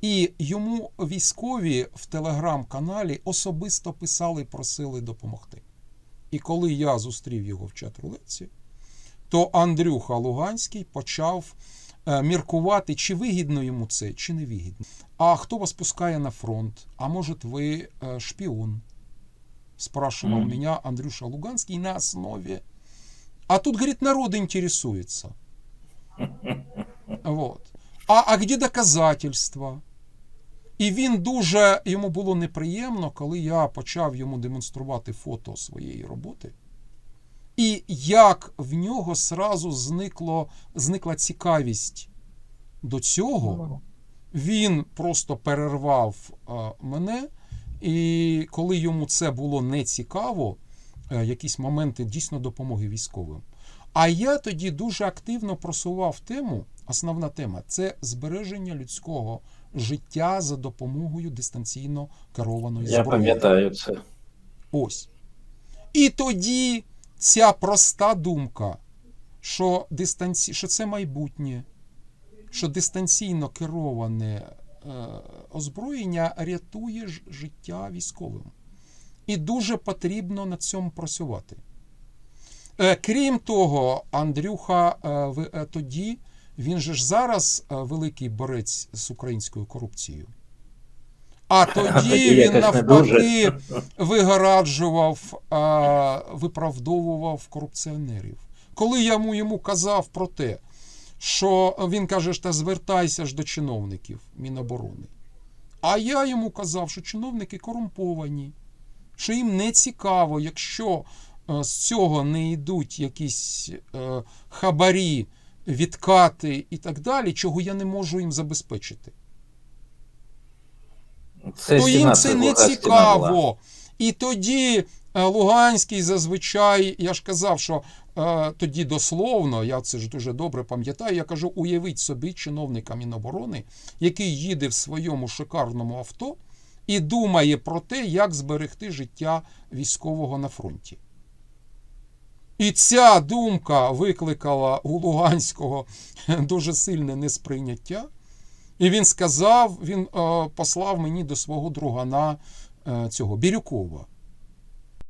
І йому військові в телеграм-каналі особисто писали, просили допомогти. І коли я зустрів його в чат-рулетці, то Андрюха Луганський почав е, міркувати, чи вигідно йому це, чи не вигідно. А хто вас пускає на фронт? А може, ви е, шпіон? Спрашивал Мгм. меня Андрюша Луганский на основе. А тут, говорит, народ интересуется. Вот. А, а где доказательства? І він дуже йому було неприємно, коли я почав йому демонструвати фото своєї роботи. І як в нього сразу зникло, зникла цікавість до цього, він просто перервав мене, і коли йому це було не цікаво, е, якісь моменти дійсно допомоги військовим. А я тоді дуже активно просував тему. Основна тема це збереження людського життя за допомогою дистанційно керованої зброї. Я пам'ятаю це. Ось. І тоді ця проста думка, що, дистанці... що це майбутнє, що дистанційно кероване е, озброєння рятує життя військовим. І дуже потрібно над цьому працювати. Е, крім того, Андрюха е, ви- е, тоді, він же ж зараз е, великий борець з українською корупцією. А тоді він навпаки вигораджував, виправдовував корупціонерів. Коли я йому, йому казав про те, що він каже, що звертайся ж до чиновників Міноборони. А я йому казав, що чиновники корумповані, що їм не цікаво, якщо е, з цього не йдуть якісь е, хабарі, відкати і так далі, чого я не можу їм забезпечити Це то їм це не цікаво. І тоді е, Луганський зазвичай, я ж казав, що е, тоді дословно, я це ж дуже добре пам'ятаю, я кажу, уявіть собі чиновника Міноборони, який їде в своєму шикарному авто і думає про те, як зберегти життя військового на фронті. І ця думка викликала у Луганського дуже сильне несприйняття. І він сказав, він е, послав мені до свого другана е, цього Бірюкова.